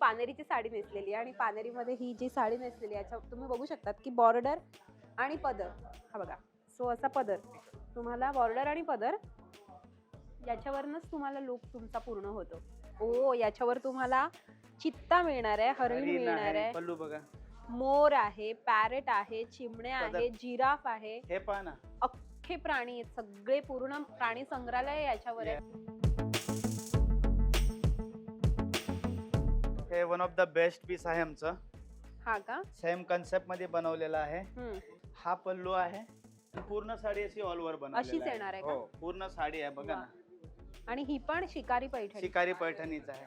पानेरीची साडी नेसलेली आहे आणि पानेरीमध्ये ही जी साडी नेसलेली आहे याच्या तुम्ही बघू शकतात की बॉर्डर आणि पदर. हा बघा. सो असा पदर. तुम्हाला बॉर्डर आणि पदर याच्यावरनच तुम्हाला लुक तुमचा पूर्ण होतो. ओ याच्यावर तुम्हाला चित्ता मिळणार आहे हरिण मिळणार आहे. आहे पल्लू बघा. मोर आहे पॅरेट आहे चिमण्या पदर. आहे जिराफ आहे. हे अख्खे प्राणी आहेत सगळे पूर्ण प्राणी संग्रहालय याच्यावर आहे. हे one of the best piece आहे आमचं. हा का? सेम कन्सेप्टमध्ये बनवलेलं आहे. हम्म. हा पल्लू आहे. पूर्ण साडी अशी ऑल ओव्हर बनवलेली अशीच येणार आहे का? हो पूर्ण साडी आहे बघा वा. ना आणि ही पण शिकारी पैठणी. शिकारी पैठणीच आहे.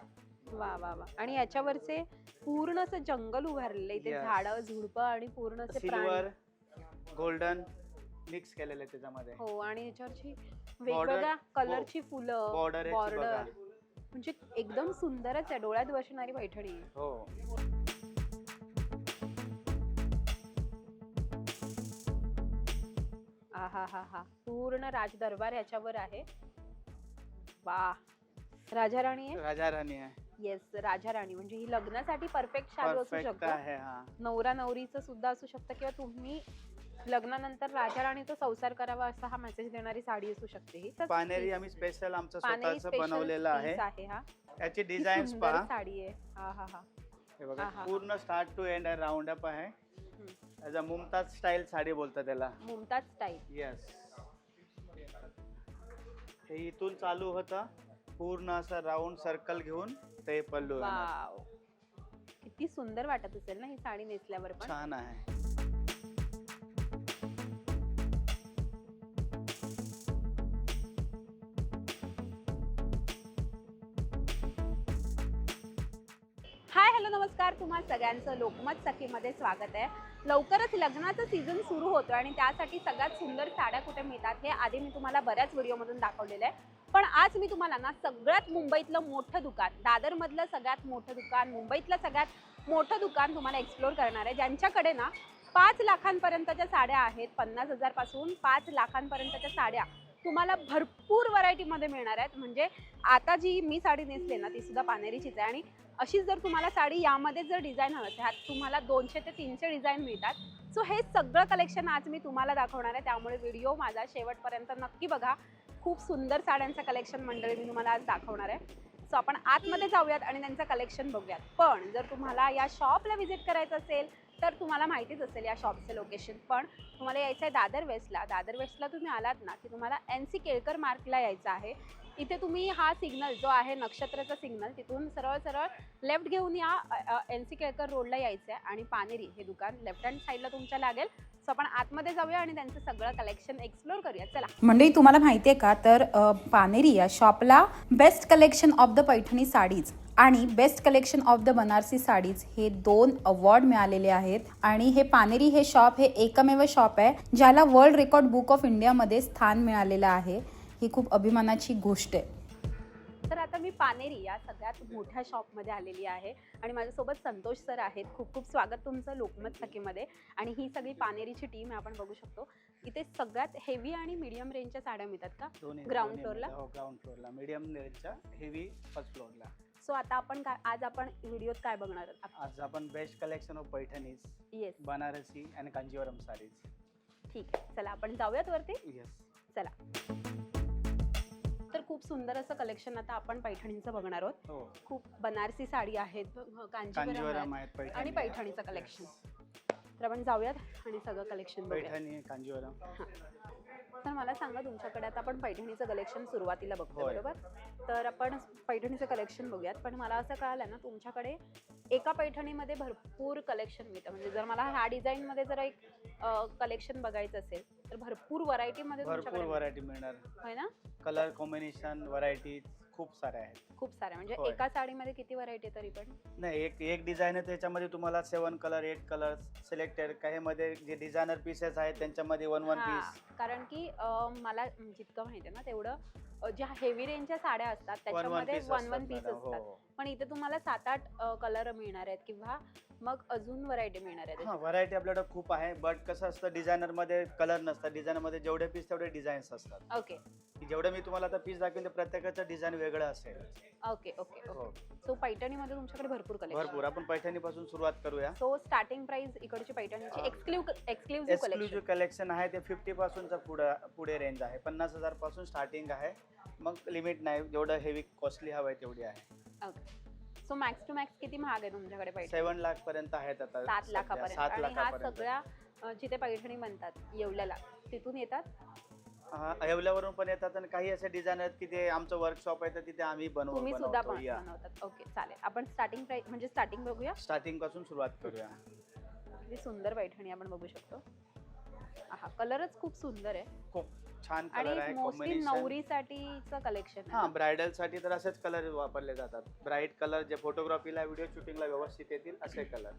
वा वा वा. आणि याच्यावरचे पूर्ण असं जंगल उभारलेलं इथे Yes. झाडं झुडपं आणि पूर्ण असे सिल्वर प्राणी गोल्डन मिक्स केलेले त्याच्यामध्ये. हो आणि याच्यावरची वेगवेगळ्या कलरची फुलं बॉर्डर बॉर्डर म्हणजे एकदम सुंदरच आहे. डोळ्यात बसणारी पैठणी आहे. हो. आहा हा हा पूर्ण राज दरबार याच्यावर आहे. वा. राजा राणी आहे? राजा राणी आहे. येस राजा राणी म्हणजे ही लग्नासाठी परफेक्ट शालू असू शकतो. आहे हा. नवरा नवरीचं सुद्धा असू शकतं किंवा तुम्ही लग्नानंतर राजा राणीचा संसार करावा असा हा मेसेज देणारी साडी असू शकते ही. तर पानेरी आम्ही स्पेशल आमचं पानेरी स्वतःच special बनवलेलं आहे. piece आहे हा. याची किती डिझाईन्स सुंदर पहा. साडी आहे. हा हा हा. हे बघा. पूर्ण start to end round up आहे. याचा मुमताज स्टाईल साडी बोलतात त्याला. मुमताज स्टाईल येस हे इथून चालू होतं. पूर्ण असं राऊंड सर्कल घेऊन ते पल्लू येणार. वाव किती सुंदर वाटत असेल ना ही साडी नेसल्यावर पण. छान आहे. हाय हॅलो नमस्कार. तुम्हा सगळ्यांचं लोकमत सखीमध्ये स्वागत आहे. लवकरच लग्नाचं सीझन सुरू होतो आणि त्यासाठी सगळ्यात सुंदर साड्या कुठे मिळतात हे आधी मी तुम्हाला बऱ्याच व्हिडिओमधून दाखवलेलं आहे. पण आज मी तुम्हाला ना सगळ्यात मुंबईतलं मोठं दुकान दादरमधलं सगळ्यात मोठं दुकान मुंबईतलं सगळ्यात मोठं दुकान तुम्हाला एक्सप्लोर करणार आहे. ज्यांच्याकडे ना पाच लाखांपर्यंतच्या साड्या आहेत पन्नास हजारपासून पाच लाखांपर्यंतच्या साड्या तुम्हाला भरपूर व्हरायटीमध्ये मिळणार आहेत. म्हणजे आता जी मी साडी नेसले ना ती सुद्धा पानेरीचीच आहे. आणि अशीच जर तुम्हाला साडी यामध्ये जर डिझाईन हवं असेल ह्यात तुम्हाला दोनशे ते तीनशे डिझाईन मिळतात. सो हे सगळं कलेक्शन आज मी तुम्हाला दाखवणार आहे. त्यामुळे व्हिडिओ माझा शेवटपर्यंत नक्की बघा. खूप सुंदर साड्यांचं कलेक्शन मंडळी मी तुम्हाला आज दाखवणार आहे. सो आपण आतमध्ये जाऊयात आणि त्यांचं कलेक्शन बघूयात. पण जर तुम्हाला या शॉपला व्हिजिट करायचं असेल तर तुम्हाला माहितीच असेल या शॉपचं लोकेशन पण तुम्हाला यायचं आहे दादर वेस्टला दादर वेस्टला तुम्ही आलात ना की तुम्हाला एन सी केळकर मार्कला यायचं आहे. इथे तुम्ही हा सिग्नल जो आहे नक्षत्राचा सिग्नल तिथून सरळ सरळ लेफ्ट घेऊन या एन सी केळकर रोडला यायचं आहे आणि पानेरी हे दुकान लेफ्ट हँड साईडला तुमच्या लागेल. सो आपण आतमध्ये जाऊया आणि त्यांचं सगळं कलेक्शन एक्सप्लोर करूया. चला. मंडळी तुम्हाला माहिती आहे का? तर पानेरी या शॉपला best collection of the Paithani saris. आणि best collection of the Banarasi saris हे दोन अवॉर्ड मिळालेले आहेत. आणि हे पानेरी हे शॉप हे एकमेव शॉप आहे ज्याला वर्ल्ड रेकॉर्ड बुक ऑफ इंडियामध्ये स्थान मिळालेलं आहे. ही खूप अभिमानाची गोष्ट आहे. तर आता मी पानेरी या सगळ्यात मोठ्या शॉपमध्ये आलेली आहे. आणि माझ्यासोबत संतोष सर आहेत. खूप खूप स्वागत तुमचं लोकमत सखीमध्ये आणि ही सगळी पानेरीची टीम आहे आपण बघू शकतो. इथे सगळ्यात हेवी आणि मीडियम रेंजच्या साड्या मिळतात का? दोन्ही Ground दोन्ही floor ला? मिळतं. हो ग्राउंड फ्लोअरला मीडियम रेंजच्या हेवी फर्स्ट फ्लोअरला सो आता आपण काय आज आपण व्हिडिओत काय बघणार आहोत? आज आपण best collection of Paithanis yes Banarasi आणि कांजीवरम साडीज. ठीक आहे. चला आपण जाऊयात वरती? येस तर खूप सुंदर असं कलेक्शन आता आपण पैठणींचं बघणार आहोत. हो. खूप बनारसी साडी आहेत कांजीवरम आहेत. कांजीवरम आहेत पैठणी आणि पैठणीचं कलेक्शन तर आपण जाऊयात आणि सगळं कलेक्शन पैठणी कांजीवरम. तर मला सांगा तुमच्याकडे आता आपण पैठणीचं कलेक्शन सुरुवातीला बघतो होय. बरोबर? तर आपण पैठणीचं कलेक्शन बघूयात. पण मला असं कळालं ना तुमच्याकडे एका पैठणीमध्ये भरपूर कलेक्शन मिळतं. म्हणजे जर मला ह्या डिझाईनमध्ये जर एक कलेक्शन बघायचं असेल तर भरपूर व्हरायटीमध्ये भरपूर तुमच्याकडे व्हरायटी मिळणार. होय ना? कलर कॉम्बिनेशन व्हरायटी खूप साऱ्या आहेत. खूप साऱ्या म्हणजे होय. एका साडीमध्ये किती व्हरायटी तरी पण? नाही एक एक डिझाईन आहे त्याच्यामध्ये तुम्हाला seven colour eight colour selected काही मध्ये जे डिझायनर पीसेस आहेत त्यांच्यामध्ये वन वन हा, पीस कारण की अं, मला जितकं माहिती आहे ना तेवढं ज्या हेवी रेंजच्या साड्या असतात त्याच्यामध्ये वन वन पीस हो असतात पण इथे तुम्हाला सात आठ कलर मिळणार आहेत किंवा मग अजून व्हरायटी मिळणार आहेत. हा व्हरायटी आपल्याकडे खूप आहे बट कसं असतं डिझायनरमध्ये कलर नसतात. डिझायनरमध्ये जेवढे पीस तेवढे डिझाईन्स असतात. ओके जेवढे मी तुम्हाला आता पीस दाखवेन ते प्रत्येकाचं डिझाईन वेगळं असेल. ओके ओके हो. ओके सो पैठणीमध्ये तुमच्याकडे भरपूर कलेक्शन भरपूर. आपण पैठणी पासून सुरुवात करूया. सो स्टार्टिंग प्राइस इकडची पैठणीची हा. एक्सक्लूसिव्ह कलेक्शन आहे ते फिफ्टी पासूनचं पुढं पुढे रेंज आहे. पन्नास हजारपासून स्टार्टिंग आहे. मग लिमिट नाही जेवढं हेवी कॉस्टली हवं आहे तेवढी आहे. Okay so max to max किती महाग आहे तुमच्याकडे पैठणी? सेवन लाख पर्यंत आहेत आता. सात सध्या. लाखापर्यंत. सात आणि हा लाखापर्यंत. सगळ्या अ, जिथे पैठणी म्हणतात येवल्याला तिथून येतात? हा, येवल्यावरून पण येतात आणि काही असे डिझाईन आहेत की ते आमचं वर्कशॉप आहे तर तिथे आम्ही बनवू तुम्ही सुद्धा पण बनवतात. ओके चालेल. आपण स्टार्टिंग प्राइस म्हणजे स्टार्टिंग बघूया? स्टार्टिंगपासून सुरुवात करूया. किती सुंदर पैठणी आपण बघू शकतो. हा कलरच खूप सुंदर आहे. खूप. छान कलर आणि आहे मोस्टली कॉम्बिनेशन नवरीसाठीचं कलेक्शन हा ब्रायडलसाठी तर असेच कलर वापरले जातात. ब्राईट कलर जे फोटोग्राफीला व्हिडिओ शूटिंगला व्यवस्थित येतील असे कलर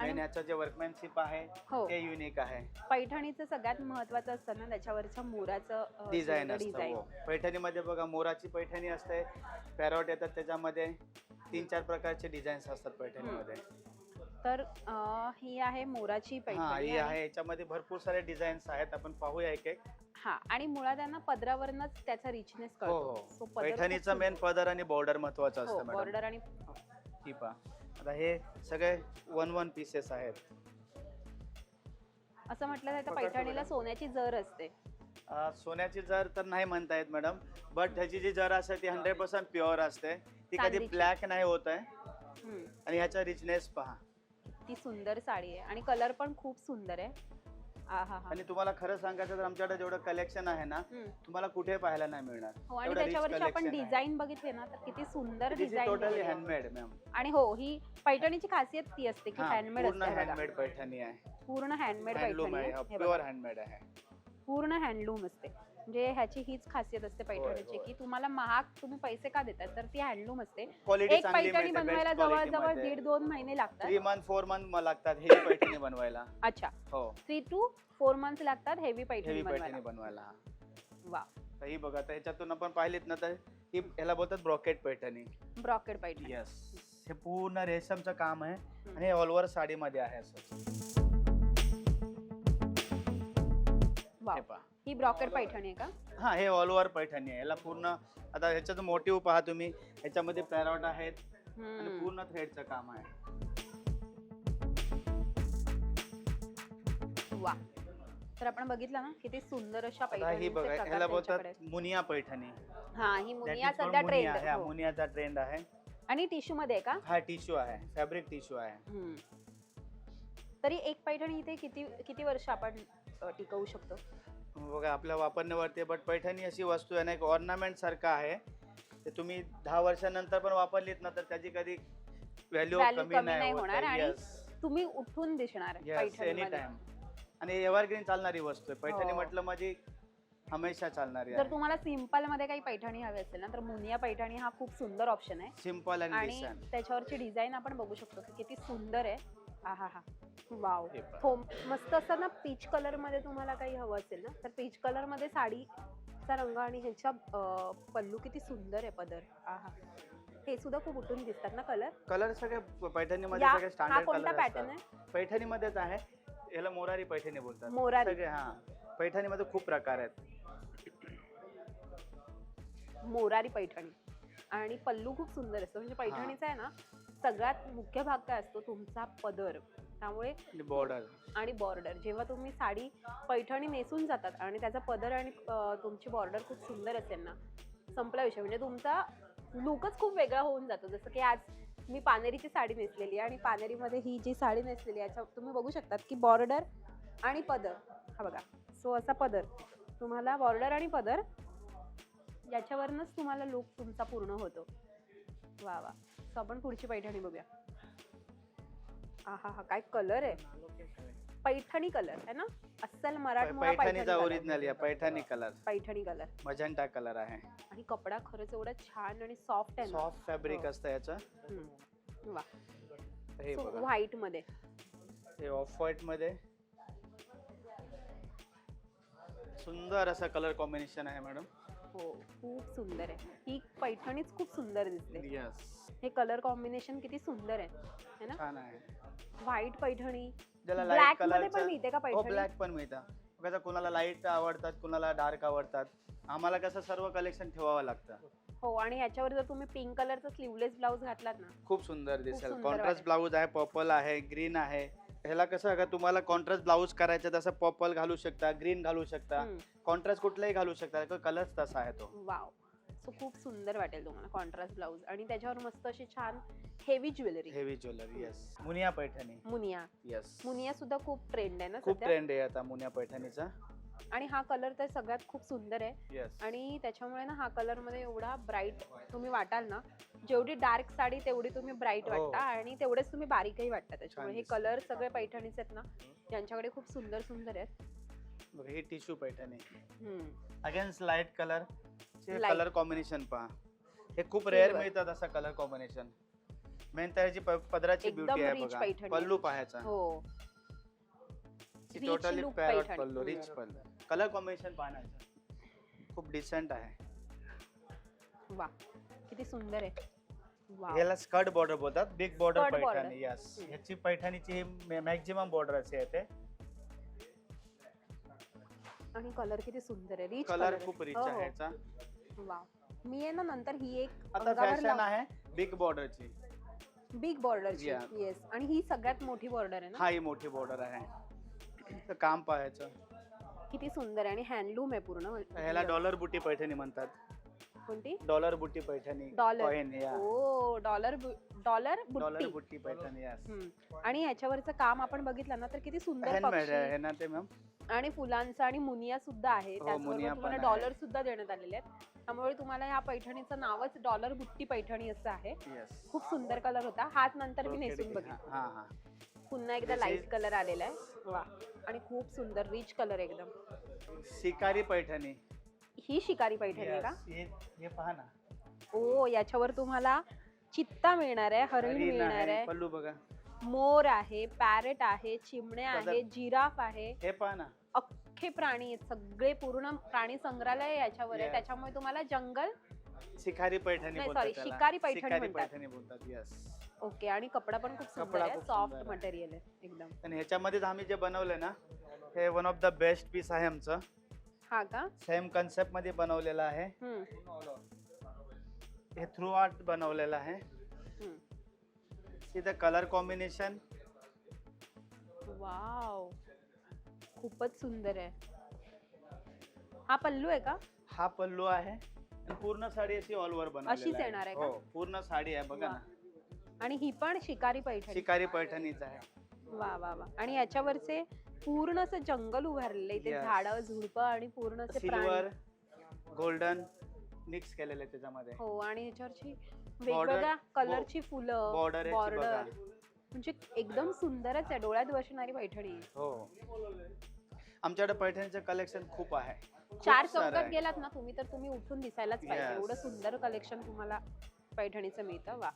आणि याचं जे वर्कमॅनशिप आहे हो. ते युनिक आहे. पैठणीचं सगळ्यात महत्वाचं असतं ना त्याच्यावरच्या मोराचं अ, डिझाईन असतं डिझाईन हो. पैठणीमध्ये बघा मोराची पैठणी असते पॅरॉट येतात त्याच्यामध्ये तीन चार प्रकारचे डिझाईन्स असतात पैठणीमध्ये. तर अ, ही आहे मोराची हा पैठणी ही आणि- आहे. याच्यामध्ये भरपूर सारे डिझाईन्स आहेत. आपण पाहूया एक एक. हा आणि मुळात त्यांना पदरावरनच त्याचा रिचनेस हो कळतो. हो पदर खूप पैठणीचं मेन पदर आणि बॉर्डर महत्वाचं हो असतं मॅडम बॉर्डर आणि ही पहा. आता हे सगळे वन वन पीसेस आहेत. असं म्हटलं पकडतो पैठणीला मॅडम. सोन्याची जर असते. अ, सोन्याची जर तर नाही म्हणता येत मॅडम बट ह्याची जी जर असते ती हंड्रेड पर्सेंट प्युअर असते. ती कधी चांदीची. ब्लॅक नाही होत आहे. हम्म. आणि ह्याचा रिचनेस पहा. ती सुंदर साडी आहे आणि कलर पण खूप सुंदर आहे आ हा हा आणि तुम्हाला खरं सांगायचं तर आमच्याकडे जेवढं कलेक्शन आहे ना हम्म. तुम्हाला कुठे पाहायला नाही मिळणार हो आणि त्याच्यावरची आपण. डिझाईन बघितले ना तर किती सुंदर is डिझाईन handmade, ma'am. आणि हो ही पैठणीची खासियत ती असते की हँडमेड पूर्ण असते बघा. हँडमेड पैठणी आहे पूर्ण हँडमेड हँडलूम पैठणी आहे आहे. हे प्युअर. हँडमेड आहे पूर्ण हँडलूम असते म्हणजे ह्याची हीच खासियत असते पैठणीची. की तुम्हाला महाग तुम्ही पैसे का देतात? तर ती हँडलूम असते. एक पैठणी बनवायला जवळजवळ दीड दोन महिने लागतात. थ्री मंथ फोर मंथ लागतात हे पैठणी बनवायला. अच्छा. हो. थ्री टू फोर मंथ लागतात हेवी पैठणी हेवी बनवायला. पैठणी बनवायला. वा ही बघा तर ह्याच्यातून आपण पाहिलीत ना तर ही ह्याला बोलतात brocade Paithani. Brocade Paithani. Yes हे पूर्ण रेशमचं काम आहे आणि हे ऑल ओव्हर साडीमध्ये आहे असं. वा हे पहा. ही ब्रॉकेड पैठणी आहे का? हा हे ऑल ओव्हर पैठणी आहे. याला पूर्ण आता ह्याच्याचं मोटिव्ह पहा तुम्ही. ह्याच्यामध्ये पॅरॉट आहेत. आणि हम्म. पूर्ण थ्रेडचं काम आहे. वा तर आपण बघितलं ना किती सुंदर अशा आता ही पैठणीचे बघा ह्याला बोलतात. मुनिया पैठणी. हा ही That मुनिया is called सध्या मुनिया. हा, ट्रेंड मुनियाचा ट्रेंड आहे. आणि टिश्यू मध्ये आहे का? हा टिश्यू आहे. फॅब्रिक टिश्यू आहे. हम्म. तरी एक पैठणी इथे किती किती वर्ष आपण टिकवू शकतो. बघा आपल्या वापरण्यावरती बट पैठणी अशी वस्तू आहे ना एक ऑर्नामेंट सारखं आहे. ते तुम्ही दहा वर्षानंतर पण वापरलीत ना तर त्याची कधी व्हॅल्यू कमी नाही होणार. आणि. तुम्ही उठून दिसणार एनी टाइम आणि एव्हरग्रीन चालणारी वस्तू आहे. पैठणी हो. म्हटलं म्हणजे हमेशा चालणारी जर तुम्हाला सिंपलमध्ये काही पैठणी हवी असेल ना तर मुनिया पैठणी हा खूप सुंदर ऑप्शन आहे. सिंपल आणि त्याच्यावरची डिझाईन आपण बघू शकतो की किती सुंदर आहे. वाव. हे पहा. थोम मस्त असं ना पीच कलरमध्ये तुम्हाला काही हवं असेल ना तर पीच कलरमध्ये साडीचा रंग आणि ह्याच्या अं, पल्लू किती सुंदर आहे पदर. आहा. हे सुद्धा खूप उठून दिसतात ना कलर कलर सगळे पैठणीमध्ये या सगळे हा स्टँडर्ड कोणता पॅटर्न आहे? पैठणीमध्येच आहे. याला मोरारी पैठणी बोलतात. मोरारी. सगळे हा. पैठणीमध्ये खूप प्रकार आहेत. मोरारी पैठणी. आणि पल्लू खूप सुंदर असतो. म्हणजे पैठणीचा आहे ना सगळ्यात मुख्य भाग काय असतो? तुमचा पदर. त्यामुळे बॉर्डर आणि बॉर्डर जेव्हा तुम्ही साडी पैठणी नेसून जातात आणि त्याचा पदर आणि तुमची बॉर्डर खूप सुंदर असेल ना संपला विषय. म्हणजे तुमचा लुकच खूप वेगळा होऊन जातो. जसं की आज मी पानेरीची साडी नेसलेली आहे आणि पानेरीमध्ये ही जी साडी नेसलेली आहे याच्या तुम्ही बघू शकतात की बॉर्डर आणि पदर. हा बघा. सो असा पदर. तुम्हाला बॉर्डर आणि पदर याच्यावरनच तुम्हाला लुक तुमचा पूर्ण होतो. वा वा. सो आपण पुढची पैठणी बघूया. हा हा हा काय कलर आहे? पैठणी कलर आहे ना? अस्सल मराठमोळा पैठणी पैठणीचा. ओरिजिनल या Paithani colour Paithani colour magenta colour आहे. आणि कपडा खरंच एवढा छान आणि सॉफ्ट आहे ना? Soft fabric. असतं याचं. वा. हे बघा. व्हाईटमध्ये. हे ऑफ व्हाईटमध्ये. सुंदर असं कलर कॉम्बिनेशन आहे मॅडम हो खूप सुंदर आहे. ही पैठणीच खूप सुंदर दिसते. यस हे कलर कॉम्बिनेशन किती सुंदर आहे है ना? छान आहे. व्हाईट पैठणी ज्याला ब्लॅकमध्ये पण कलरचं मिळते का हो पैठणी? ब्लॅक पण मिळतं. कसं कुणाला लाइट आवडतात कुणाला डार्क आवडतात. आम्हाला कसं सर्व कलेक्शन ठेवावं लागतं. हो आणि याच्यावर जर तुम्ही पिंक कलरचा स्लीवलेस ब्लाऊज घातलात ना खूप सुंदर दिसेल. सुंदर कॉन्ट्रास्ट वाटेल. ब्लाऊज आहे पर्पल आहे ग्रीन आहे. ह्याला कसं अगर तुम्हाला कॉन्ट्रास्ट ब्लाऊज करायचं तसं पर्पल घालू शकता ग्रीन घालू शकता. कॉन्ट्रास्ट कुठलाही घालू शकता कलर्स तसा आहे तो. वाव सो खूप सुंदर वाटेल तुम्हाला कॉन्ट्रास्ट ब्लाऊज आणि त्याच्यावर मस्त अशी छान heavy jewellery heavy jewellery yes Muniya Paithani. Muniya. Yes Muniya सुद्धा खूप ट्रेंड आहे ना खूप ट्रेंड आहे आता मुनिया पैठणीचा. आणि हा कलर तर सगळ्यात खूप सुंदर आहे आणि त्याच्यामुळे ना हा कलरमध्ये एवढा ब्राईट तुम्ही वाटाल ना जेवढी डार्क साडी तेवढी तुम्ही ब्राईट हो. वाटता आणि तेवढेच तुम्ही बारीकही वाटता त्याच्यामुळे हे दिसतं. कलर सगळे पैठणीचे आहेत ना त्यांच्याकडे खूप सुंदर सुंदर आहेत बघा ही tissue Paithani hmm. Against light colour Light. Colour combination पहा हे खूप रेअर Silver. मिळतात असं कलर कॉम्बिनेशन मेन त्याची प- पदराची एकदम ब्युटी आहे rich बघा पैठणी पल्लू आहे. पाहायचा हो Rich totally look parrot Paithani. Pallu rich. Pallu colour combination पाहण्याचं. खूप डिसेंट आहे. वा किती सुंदर आहे. वा याला स्कर्ट बॉर्डर बोलतात big border Skirt border. Paithani yes. ह्याची पैठणीची मॅक्झिमम बॉर्डर असे आहे ते. आणि कलर किती सुंदर आहे. रिच कलर खूप रिच आहे याचा वा मी आहे ना नंतर ही एक आता फॅशन आहे बिग बॉर्डरची बिग बॉर्डरची Yeah. येस आणि ही सगळ्यात मोठी बॉर्डर आहे ना? हा ही मोठी बॉर्डर आहे. तर काम पाहायचं. किती सुंदर आहे आणि हँडलूम आहे पूर्ण. ह्याला म्हणजे डॉलर बुटी पैठणी म्हणतात. कोणती? Dollar buti Paithani. Dollar yeah. ओ dollar dollar dollar buti. Buti Paithani yes. हम्म. आणि ह्याच्यावरचं काम आपण बघितलं ना तर किती सुंदर हँडमेड पक्षी. आहे ना ते मॅम आणि फुलांचा आणि मुनिया सुद्धा आहे. हो, त्याचबरोबर मुनिया तुम्हाला पण आहे. डॉलर सुद्धा देण्यात आलेले आहेत. त्यामुळे तुम्हाला ह्या पैठणीचं नावच डॉलर बुट्टी पैठणी असं आहे. येस खूप सुंदर कलर होता. हात नंतर मी नेसून बघितला हा हा. पुन्हा एकदा लाइट is- कलर आलेला आहे. वा. आणि खूप सुंदर रिच कलर एकदम. शिकारी पैठणी. ही शिकारी पैठणी आहे का. हे हे पहा ना. ओ याच्यावर तुम्हाला चित्ता मिळणार आहे हरिण हरिण मिळणार आहे. आहे पल्लू बघा. मोर आहे पॅरेट आहे चिमण्या पदर- आहे जिराफ आहे. हे पहा ना. अख्खे प्राणी आहेत सगळे पूर्ण प्राणी संग्रहालय याच्यावर आहे. त्याच्यामुळे तुम्हाला जंगल शिकारी पैठणी नाही, बोलतात sorry, त्याला. शिकारी पैठणी शिकारी म्हणतात. पैठणी बोलतात येस ओके आणि कपडा पण खूप सुंदर कपडा आहे खूप सॉफ्ट सुंदर आहे. मटेरियल आहे एकदम. आणि ह्याच्यामध्येच आम्ही जे बनवलंय ना हे one of the best piece आहे आमचं. हा का? सेम कन्सेप्टमध्ये बनवलेलं आहे. हम्म, हे थ्रू आर्ट बनवलेलं आहे. हम्म. तिथं कलर कॉम्बिनेशन वाव खूपच सुंदर आहे. हा पल्लू आहे का? हा पल्लू आहे. आणि पूर्ण साडी अशी ऑल ओव्हर बनवलेली अशीच येणार आहे का? हो पूर्ण साडी आहे बघा वा. ना. आणि ही पण शिकारी पैठणी शिकारी पैठणीच आहे. वा वा वा. आणि याच्यावरचे पूर्ण असं जंगल उभारलेलं इथे Yes. झाडं झुडपं आणि पूर्ण असे सिल्वर प्राणी गोल्डन मिक्स केलेले त्याच्यामध्ये. हो आणि याच्यावरची वेगवेगळ्या कलरची फुलं बॉर्डर बॉर्डर म्हणजे एकदम सुंदरच आहे. डोळ्यात बसणारी पैठणी. आहे. हो. आमच्याकडे पैठणीचं कलेक्शन खूप आहे. खूप चार सारं चौकात आहे. गेलात ना तुम्ही तर तुम्ही उठून दिसायलाच पाहिजे. Yes. एवढं सुंदर कलेक्शन तुम्हाला पैठणीचं मिळतं. वा.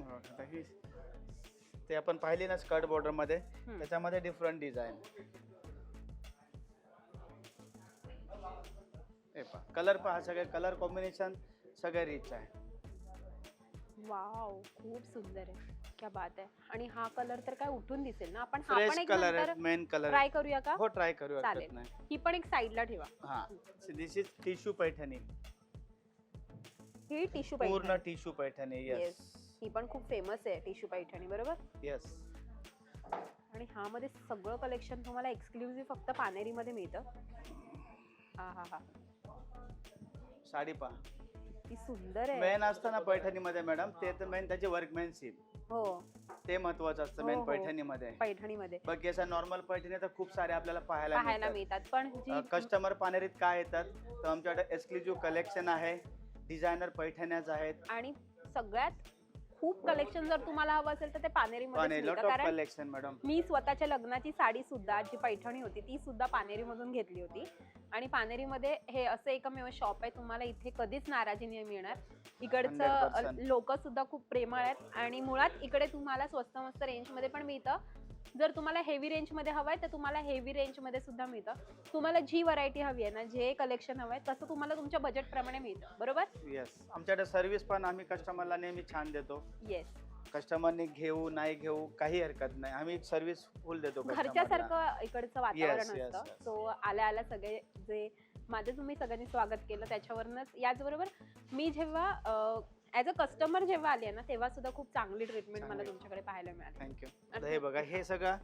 आता ही ते आपण पाहिली ना स्कर्ट बॉर्डरमध्ये. त्याच्यामध्ये डिफरंट डिझाईन कलर पहा सगळे कलर कॉम्बिनेशन सगळे रिच आहे. वाव खूप सुंदर आहे. क्या बात आहे. आणि हा कलर तर काय उठून दिसेल ना? आपण हा फ्रेश पण एक कलर नंतर मेन कलर ट्राय करूया का? हो ट्राय करू हरकत चालेल. नाही. ही पण एक साईडला ठेवा. हा दिस इज टिश्यू पैठणी. ही टिश्यू पूर्ण पैठणी टिश्यू पैठणी Yes. ही पण खूप फेमस आहे टिश्यू पैठणी बरोबर? येस आणि ह्यामध्ये सगळं कलेक्शन तुम्हाला एक्सक्लुझिव्ह फक्त पानेरीमध्ये मिळतं. हा हा हा. साडी पहा. ती सुंदर आहे. मेन असतं ना पैठणीमध्ये मॅडम ते तर मेन त्याची वर्कमॅनशिप हो. ते महत्वाचं असतं हो, मेन हो. पैठणीमध्ये. पैठणीमध्ये. बाकी असं नॉर्मल पैठणी तर खूप सारे आपल्याला पाहायला पाहायला मिळतात. मिळतात पण जी कस्टमर पानेरीत काय येतात तर आमच्याकडे एक्सक्लुझिव्ह कलेक्शन आहे. डिझायनर पैठण्याच आहेत. आणि सगळ्यात खूप कलेक्शन जर तुम्हाला हवं असेल तर ते पानेरीमध्ये पाने लॉट मिळतं. ऑफ कारण कलेक्शन मॅडम मी स्वतःच्या लग्नाची साडी सुद्धा जी पैठणी होती ती सुद्धा पानेरीमधून घेतली होती. आणि पानेरीमध्ये हे असं एकमेव शॉप आहे तुम्हाला इथे कधीच नाराजी नाही मिळणार. इकडचं 100%. लोक सुद्धा खूप प्रेमळ आहेत. आणि मुळात इकडे तुम्हाला स्वस्त मस्त रेंजमध्ये पण मिळतं. जर तुम्हाला हेवी रेंजमध्ये हवं आहे तर तुम्हाला हेवी रेंजमध्ये सुद्धा मिळतं. तुम्हाला जी व्हरायटी हवी आहे ना जे कलेक्शन हवं आहे तसं तुम्हाला तुमच्या बजेटप्रमाणे मिळतं. बरोबर? येस आमच्याकडे सर्व्हिस पण आम्ही कस्टमरला नेहमी छान देतो. येस कस्टमरने घेऊ नाही घेऊ काही हरकत नाही. आम्ही सर्व्हिस फुल देतो. घरच्यासारखं इकडचं वातावरण असतं. सो आल्या आल्या सगळे जे माझं तुम्ही सगळ्यांनी स्वागत केलं त्याच्यावरनच. याचबरोबर मी जेव्हा ॲज अ कस्टमर जेव्हा आले ना तेव्हा सुद्धा खूप चांगली ट्रीटमेंट मला चांगली. तुमच्याकडे पाहायला मिळाली. थँक्यू आता हे बघा हे सगळं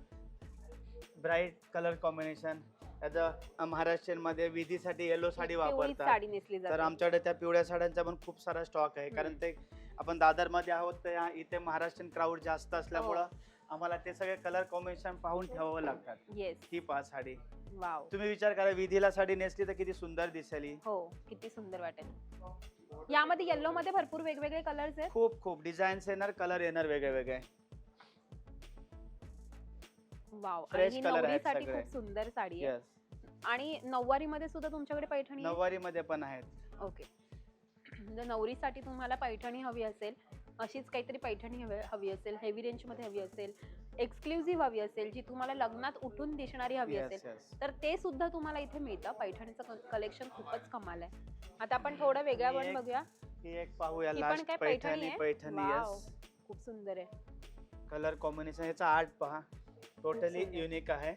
ब्राईट कलर कॉम्बिनेशन महाराष्ट्रीयनमध्ये विधीसाठी येलो साडी पिवळीच वापरतात. साडी नेसली तर जाते आमच्याकडे त्या पिवळ्या साड्यांचा पण खूप सारा स्टॉक आहे. कारण ते आपण दादरमध्ये आहोत तर या- इथे महाराष्ट्रीयन क्राऊड जास्त असल्यामुळं हो. आम्हाला ते सगळे कलर कॉम्बिनेशन पाहून ठेवावं लागतात. येस ही पहा साडी. वाव तुम्ही विचार करा विधीला साडी नेसली तर किती सुंदर दिसेल ही. हो किती सुंदर वाटेल. यामध्ये येल्लो मध्ये भरपूर वेगवेगळे कलर्स आहेत. खूप खूप. डिझाईन्स येणार कलर येणार वेगळे वेगळे वाव आणि Fresh ही color आहेत नवरीसाठी सगळे. खूप सुंदर साडी आहे. येस आणि नऊवारी मध्ये सुद्धा तुमच्याकडे पैठणी? आहे? नऊवारी मध्ये पण आहेत. ओके जर नवरीसाठी तुम्हाला पैठणी हवी असेल अशीच काहीतरी पैठणी हवी हवी असेल हेवी रेंजमध्ये हवी असेल एक्सक्लुझिव्ह हवी असेल जी तुम्हाला लग्नात उठून दिसणारी हवी असेल तर ते सुद्धा तुम्हाला इथे मिळतं. पैठणीचं कलेक्शन खूपच कमाल आहे. आता आपण थोडं वेगळं आणि पण बघूया. ही एक पाहूया. ही पण लास्ट काय पैठणी पैठणी आहे? पैठणी Wow. खूप सुंदर आहे. कलर कॉम्बिनेशन याचा आर्ट पहा. टोटली सुंदर. युनिक आहे.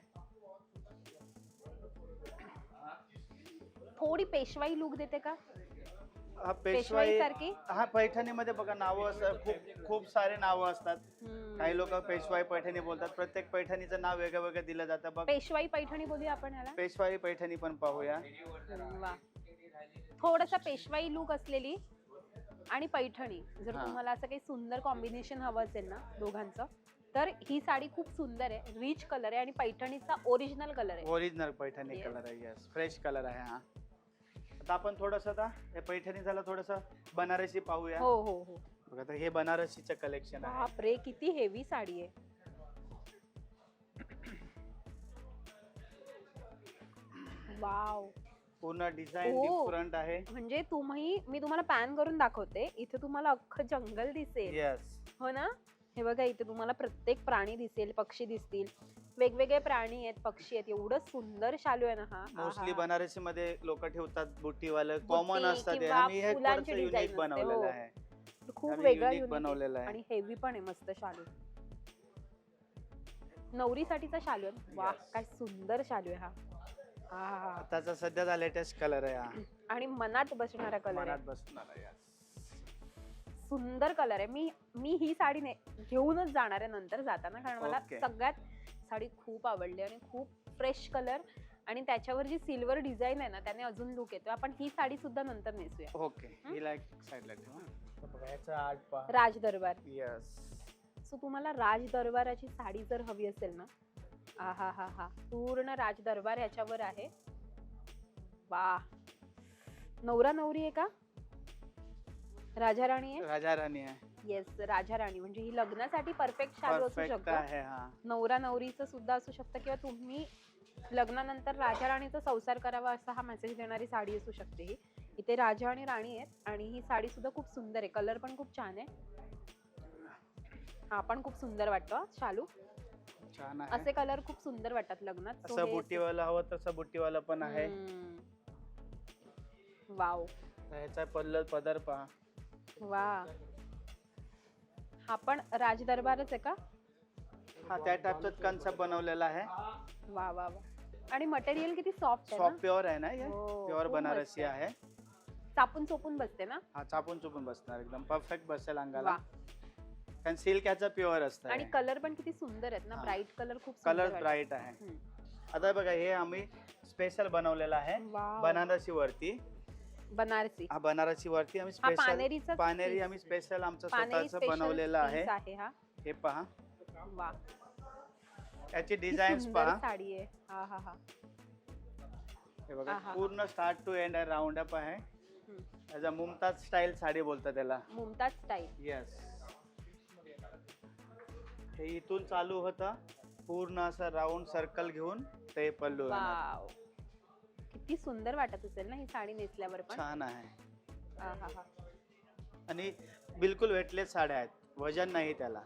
थोडी पेशवाई लुक देते का? हा पेशवाई पेशवाई सारखी हा पैठणीमध्ये बघा नावं असतात खूप खूप सारे नावं असतात. काही लोक पेशवाई पैठणी बोलतात. प्रत्येक पैठणीचं नाव वेगळं वेगळं दिलं जातं. बघ. पेशवाई पैठणी बोलूया आपण याला? पेशवाई पैठणी पण पाहूया. वा. थोडासा पेशवाई लुक असलेली आणि पैठणी. जर हा. तुम्हाला असं काही सुंदर कॉम्बिनेशन हवं असेल ना दोघांचं तर ही साडी खूप सुंदर आहे. रिच कलर आहे आणि पैठणीचा ओरिजिनल कलर आहे. Original Paithani Yes. कलर आहे यस फ्रेश कलर आहे हा. आता आपण थोडस आता हे पैठणी झालं थोडस बनारसी पाहूया. हो हो हो. बघा आता हे बनारसीचं कलेक्शन आहे. बापरे किती हेवी साडी आहे. वाव. पूर्ण डिझाईन. डिफरंट आहे. म्हणजे तुम्ही मी तुम्हाला पॅन करून दाखवते. इथे तुम्हाला अख्खं जंगल दिसेल. येस हो ना? हे बघा इथे तुम्हाला प्रत्येक प्राणी दिसेल पक्षी दिसतील वेगवेगळे प्राणी आहेत पक्षी आहेत एवढं सुंदर शालू आहे ना हा मोस्टली. बनारसी मध्ये लोक ठेवतात बुट्टीवाले कॉमन असतात हे. किंवा आम्ही हे फुलांची थोडंसं design युनिक असते, बनवलेलं हो. आहे खूप आम्ही वेगळं unique unique बनवलेलं आहे. आणि हेवी पण आहे मस्त शालू नवरीसाठीचा शालू आहे वा Yes. काय सुंदर शालू आहे हा आहा. आताचा सध्याचा लेटेस्ट कलर आहे हा आणि मनात बसणारा कलर मनात आहे बसणार आहे yes. सुंदर कलर आहे. मी मी ही साडी ने घेऊनच जाणार आहे नंतर जाताना. कारण मला Okay. सगळ्यात साडी खूप आवडली आणि खूप फ्रेश कलर आणि त्याच्यावर जी सिल्वर डिझाईन आहे ना त्याने अजून लुक येतो आपण ही साडी सुद्धा नंतर नेसूया. ओके. हिला एक साईडला ठेवा तर बघा याचा आर्ट पहा. राज दरबार यस सो तुम्हाला राज दरबाराची साडी जर हवी असेल ना आ हा हा. हा पूर्ण राज दरबार ह्याच्यावर आहे. वा नवरा नवरी आहे का? राजा राणी आहे? राजा राणी आहे. येस राजा राणी. म्हणजे ही लग्नासाठी परफेक्ट शालू असू परफेक्ट शकतो. आहे हा. नवरा नवरीचं सुद्धा असू शकतं किंवा तुम्ही लग्नानंतर राजा राणीचा संसार करावा असा हा मेसेज देणारी साडी असू शकते ही. इथे राजा आणि राणी आहेत आणि ही साडी सुद्धा खूप सुंदर आहे. कलर पण खूप छान आहे. हा पण खूप सुंदर वाटतो हा. शालू? छान आहे. असे कलर खूप सुंदर वाटतात लग्नात. So असं हे- हवं तसं बुट्टीवाला पण आहे. हम्म. वाव. ह्याचा पल्ल पदर पहा. वा. हा पण राज दरबारच आहे का? हा त्या टाईपचाच कन्सेप्ट बनवलेला आहे. वा वा वा. आणि मटेरियल किती सॉफ्ट आहे सॉफ्ट ना प्युअर आहे ना हे? हो, प्युअर खूप बनारसी आहे. चापून चोपून बसते ना? हा चापून चुपून बसणार एकदम परफेक्ट बसेल वा. अंगाला कारण सिल्क याचा प्युअर असतं. आणि कलर पण किती सुंदर आहेत ना? हा. ब्राईट कलर खूप सुंदर कलर वाटतात. ब्राईट आहे. हम्म. आता बघा हे आम्ही स्पेशल बनवलेलं आहे. वाव. बनारसी वरती. बनारसी. हा बनारसी वरती आम्ही हा स्पेशल पानेरीचा पानेरी आम्ही स्पेशल आमचं स्वतःच बनवलेलं आहे. आहे हा. हे पहा. वा. याची किती डिझाईन्स सुंदर पहा. साडी आहे. हा हा हा. हे बघा आहा. पूर्ण start to end round up आहे. हम्म. मुमताज स्टाईल साडी बोलतात त्याला. मुमताज स्टाईल येस हे इथून चालू होतं. पूर्ण असं राऊंड सर्कल घेऊन ते पल्लू येणार. वाव किती सुंदर वाटत असेल ना ही साडी नेसल्यावर पण. छान आहे. हा हा हा. आणि बिलकुल वेटलेस साड्या आहेत. वजन नाही त्याला.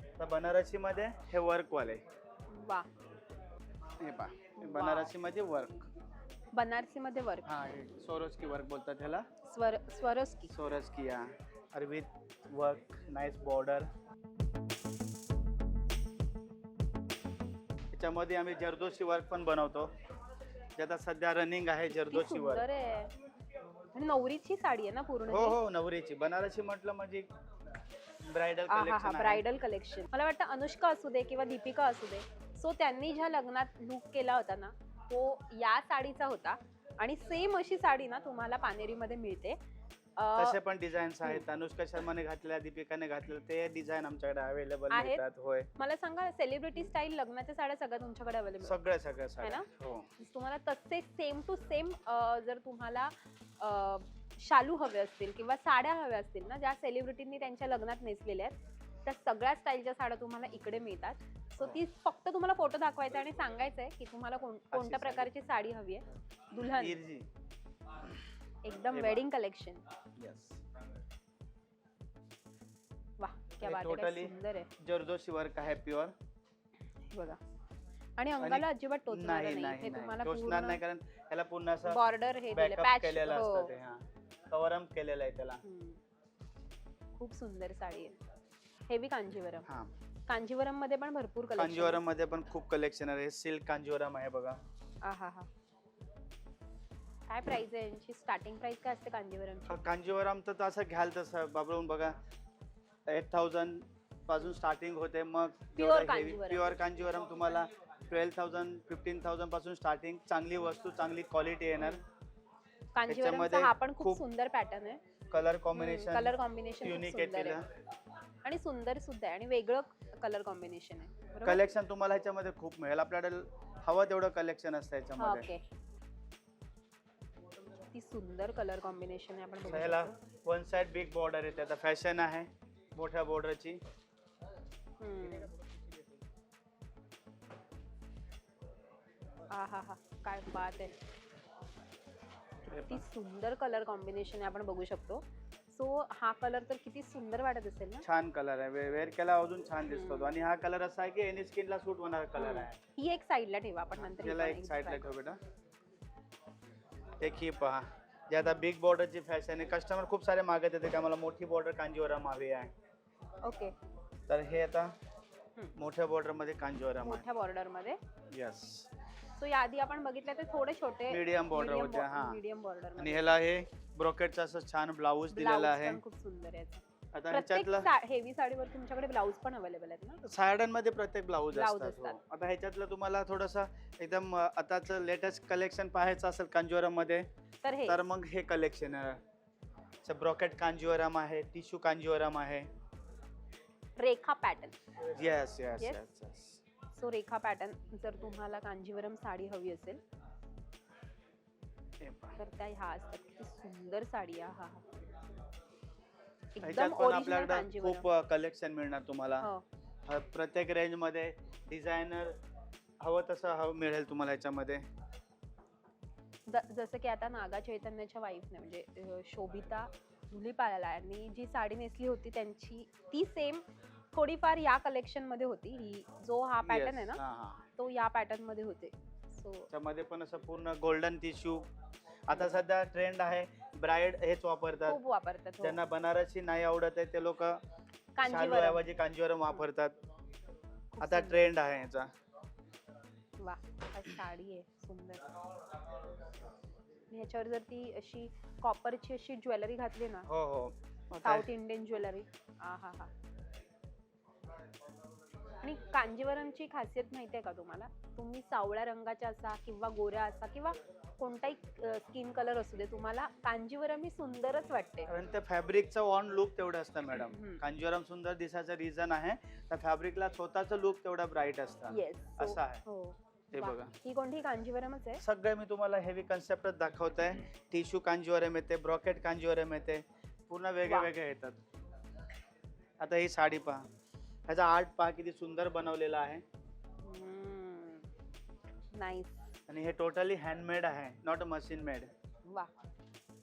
आता बनारसी मध्ये हे वर्क वाले वा. हे मध्ये वर्क बनारसी मध्ये वर्क हा हे सोरोस्की वर्क बोलतात ह्याला. स्वर स्वरस्की सोरस्की हा. और विथ वर्क नाईस बॉर्डर त्याच्यामध्ये आम्ही जरदोशी वर्क पण बनवतो. आता सध्या रनिंग आहे किती सुंदर आहे. आणि नवरीची साडी आहे ना पूर्ण हो ही? नवरीची. बनारसी म्हटलं म्हणजे ब्रायडल हा हा हा कलेक्शन ब्रायडल कलेक्शन मला वाटतं अनुष्का असू दे किंवा दीपिका असू दे सो त्यांनी ज्या लग्नात लुक केला होता ना तो या साडीचा होता. आणि सेम अशी साडी ना तुम्हाला पानेरीमध्ये मिळते. तसे पण डिझाईन्स आहेत. अनुष्का शर्माने घातलेल्या दीपिकाने घातलेल्या ते डिझाईन आमच्याकडे अवेलेबल आहेत? मिळतात. होय. मला सांगा सेलिब्रिटी स्टाईल लग्नाच्या साड्या सगळ्या तुमच्याकडे अवेलेबल सगळ्या सगळ्या है साड्या ना? हो. तुम्हाला तसे सेम टू सेम जर तुम्हाला अ, शालू हवे असतील किंवा साड्या हव्या असतील ना ज्या सेलिब्रिटींनी त्यांच्या लग्नात नेसलेल्या आहेत त्या सगळ्या स्टाईलच्या साड्या तुम्हाला इकडे मिळतात. सो ती फक्त तुम्हाला फोटो दाखवायचा आणि सांगायचं आहे की तुम्हाला कोण कोणत्या साडी. प्रकारची साडी हवी आहे. दुल्हन. इर्जी एकदम हे बघा. वेडिंग कलेक्शन यस वा क्या हे बात आहे काय totally सुंदर आहे. जरदोशी वर्क आहे प्युअर हे बघा. आणि अंगाला अजिबात टोचणार नाही हे तुम्हाला टोचणार नाही पूर्ण कारण याला पुन्हा असं बॉर्डर हे दिले बॅकअप पॅच केलेलं हो. असतं ते हा. केलेलं आहे त्याला. खूप सुंदर साडी आहे. हेवी कांजीवरम. हा. कांजीवरममध्ये पण भरपूर collection कांजीवरममध्ये पण खूप कलेक्शन आहे. सिल्क कांजीवरम आहे बघा. आहा हा काय प्राइस आहे? यांची स्टार्टिंग प्राइस काय असते कांजीवरमची कांजीवरम तर असं घ्याल तसं. बाबळून बघा एट थाउजंडपासून स्टार्टिंग होते. मग कांजीवरम. प्युअर कांजीवरम तुम्हाला ट्वेल्व थाउजंड फिफ्टीन थाउजंडपासून स्टार्टिंग चांगली वस्तू चांगली क्वालिटी येणार. कांजीवरमचा त्याच्यामध्ये हा पण खूप खूप सुंदर पॅटर्न आहे. Colour combination colour combination unique सुंदर आहे आहे. आणि सुंदर सुद्धा आहे. आणि वेगळं कलर कॉम्बिनेशन आहे. बरोबर? कलेक्शन तुम्हाला ह्याच्यामध्ये खूप मिळेल. आपल्याला हवं तेवढं कलेक्शन असतं ह्याच्यामध्ये. ओके ती सुंदर कलर कॉम्बिनेशन आहे आपण बघू ह्याला शकतो. वन साइड बिग बॉर्डर येते. आता फॅशन आहे मोठ्या बॉर्डरची हम्म. आहा हा काय बात आहे. किती सुंदर कलर कॉम्बिनेशन आहे आपण बघू शकतो. सो हा कलर तर किती सुंदर वाटत असेल ना? छान कलर आहे. वेअर केला अजून छान दिसतो तो. आणि हा कलर असा आहे की एनी स्किनला सूट होणारा कलर आहे. ही एक साईडला ठेवा आपण नंतर ही याला पण एक एक साईडला ठेव बेटा. ही पहा जे आता बिग बॉर्डरची फॅशन आहे कस्टमर खूप सारे मागत येते की आम्हाला मोठी बॉर्डर कांजीवरम हवी आहे. ओके तर हे आता. मोठ्या बॉर्डरमध्ये कांजीवरम आहे मोठ्या बॉर्डरमध्ये यस सो याआधी आपण बघितलं ते थोडे छोटे Medium border होते, हा. मीडियम बॉर्डर आणि ह्याला हे ब्रोकेटचं असं छान ब्लाऊज दिलेलं आहे खूप सुंदर आहे याचं. आता प्रत्येक ह्याच्यातलं हेवी साडीवर तुमच्याकडे ब्लाऊज पण अवेलेबल आहेत ना? साड्यांमध्ये प्रत्येक ब्लाऊज Blouse असतात हो. असतात. आता ह्याच्यातलं तुम्हाला थोडस एकदम अं, आताच लेटेस्ट कलेक्शन पाहायचं असेल कांजीवरममध्ये तर हे. तर मग हे कलेक्शन आहे ब्रॉकेट कांजीवरम आहे टिश्यू कांजीवरम आहे. Rekha pattern yes yes Yes? Yes so Rekha pattern जर तुम्हाला कांजीवरम साडी हवी असेल तर त्या ह्या असतात. किती सुंदर साडी आहे हा हा. ह्याच्यात एकदम पण ओरिजिनल आपल्याकडे खूप कलेक्शन मिळणार तुम्हाला. हो. प्रत्येक रेंजमध्ये डिझायनर हवं तसं हवं मिळेल तुम्हाला याच्यामध्ये जसं की आता नागा चैतन्याच्या वाईफने म्हणजे शोभिता धुलीपाला यांनी जी साडी नेसली होती त्यांची ती सेम थोडीफार या कलेक्शनमध्ये होती. ही जो हा पॅटर्न आहे ना. तो या पॅटर्नमध्ये होते. सो त्याच्यामध्ये पण असं पूर्ण गोल्डन टिश्यू आता सध्या ट्रेंड आहे ब्राईड हेच वापरतात. खूप वापरतात हो. ज्यांना बनारसी नाही आवडत आहे ते लोक कांजीवरम. ऐवजी कांजीवरम वापरतात. आता. ट्रेंड आहे याचा. वा काय साडी आहे सुंदर. आणि ह्याच्यावर जर ती अशी कॉपरची अशी ज्वेलरी घातली ना हो हो. मग काय? साऊथ इंडियन ज्वेलरी हा हा हा. आणि कांजीवरमची खासियत माहिती आहे का तुम्हाला? तुम्ही सावळ्या रंगाच्या असा किंवा गोऱ्या असा किंवा कोणताही स्किन कलर असू दे तुम्हाला कांजीवरम ही सुंदरच वाटते. कारण त्या फॅब्रिकचं ऑन लुक तेवढं असतं मॅडम. कांजीवरम सुंदर दिसायचं रिझन आहे त्या फॅब्रिकला स्वतःचं लुक तेवढा ब्राईट असतं. येस असं आहे. हो. हे वा. बघा. ही कोणती कांजीवरमच आहे? सगळे मी तुम्हाला हेवी कन्सेप्टच दाखवत आहे टिश्यू कांजीवरम येते ब्रॉकेट कांजीवरम येते. पूर्ण वेगळे. वेगळे येतात. आता ही साडी पहा. ह्याचा आर्ट पहा किती सुंदर बनवलेला आहे. नाईस आणि हे टोटली हँडमेड आहे नॉट मशीन मेड वा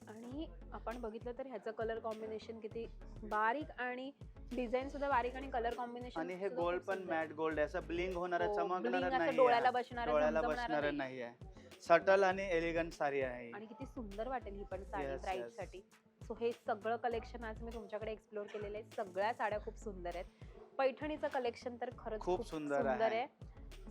आणि आपण बघितलं तर ह्याचं कलर कॉम्बिनेशन किती बारीक आणि डिझाईन सुद्धा बारीक आणि कलर कॉम्बिनेशन आणि हे गोल्ड पण मॅट गोल्ड आहे. असं ब्लिंग होणार हो, चमकणार नाही डोळ्याला. बसणारं, डोळ्याला बसणार नाही. आहे सटल आणि एलिगंट साडी आहे. आणि किती सुंदर वाटेल ही पण साडी yes. साठी. सो हे सगळं कलेक्शन आज मी तुमच्याकडे एक्सप्लोअर केलेलं आहे. सगळ्या साड्या खूप सुंदर आहेत. पैठणीचं कलेक्शन तर खरंच खूप सुंदर आहे.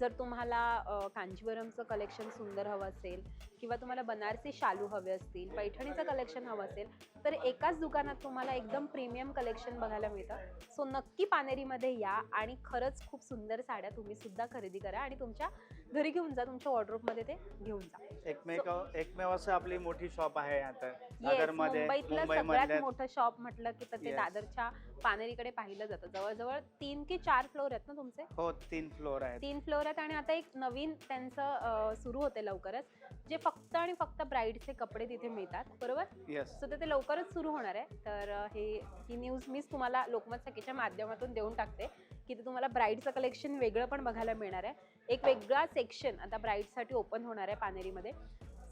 जर तुम्हाला कांजीवरमचं कलेक्शन सुंदर हवं असेल किंवा तुम्हाला बनारसी शालू हवे असतील पैठणीचं कलेक्शन हवं असेल तर एकाच दुकानात तुम्हाला एकदम प्रीमियम कलेक्शन बघायला मिळतं सो नक्की पानेरीमध्ये या आणि खरंच खूप सुंदर साड्या तुम्ही सुद्धा खरेदी करा आणि तुमच्या घरी घेऊन जा तुमच्या वॉर्डरोबमध्ये ते घेऊन जा. एकमेव एकमेव असं आपली मोठी शॉप आहे आता. दादरमध्ये मुंबईतलं सगळ्यात मोठं शॉप म्हटलं की तर ते Yes. दादरच्या पानेरीकडे पाहिलं जातं. जवळजवळ तीन की चार फ्लोर आहेत ना तुमचे? हो तीन फ्लोर आहेत. तीन फ्लोर आहेत आणि आता एक नवीन त्यांचं सुरू होते लवकरच. जे फक्त आणि फक्त ब्राईडचे कपडे तिथे मिळतात बरोबर? येस सो ते लवकरच सुरू होणार आहे. तर अ, हे ही न्यूज मीच तुम्हाला लोकमत सखीच्या माध्यमातून देऊन टाकते. की ते तुम्हाला ब्राईडचं कलेक्शन वेगळं पण बघायला मिळणार आहे. एक वेगळा सेक्शन आता ब्राईडसाठी ओपन होणार आहे पानेरीमध्ये.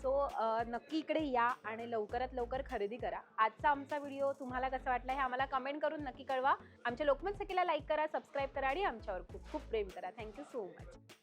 सो नक्की इकडे या आणि लवकरात लवकर खरेदी करा. आजचा आमचा व्हिडिओ तुम्हाला कसा वाटला हे आम्हाला कमेंट करून नक्की कळवा. आमच्या लोकमत सखीला लाईक करा सबस्क्राईब करा आणि आमच्यावर खूप खूप प्रेम करा. Thank you so much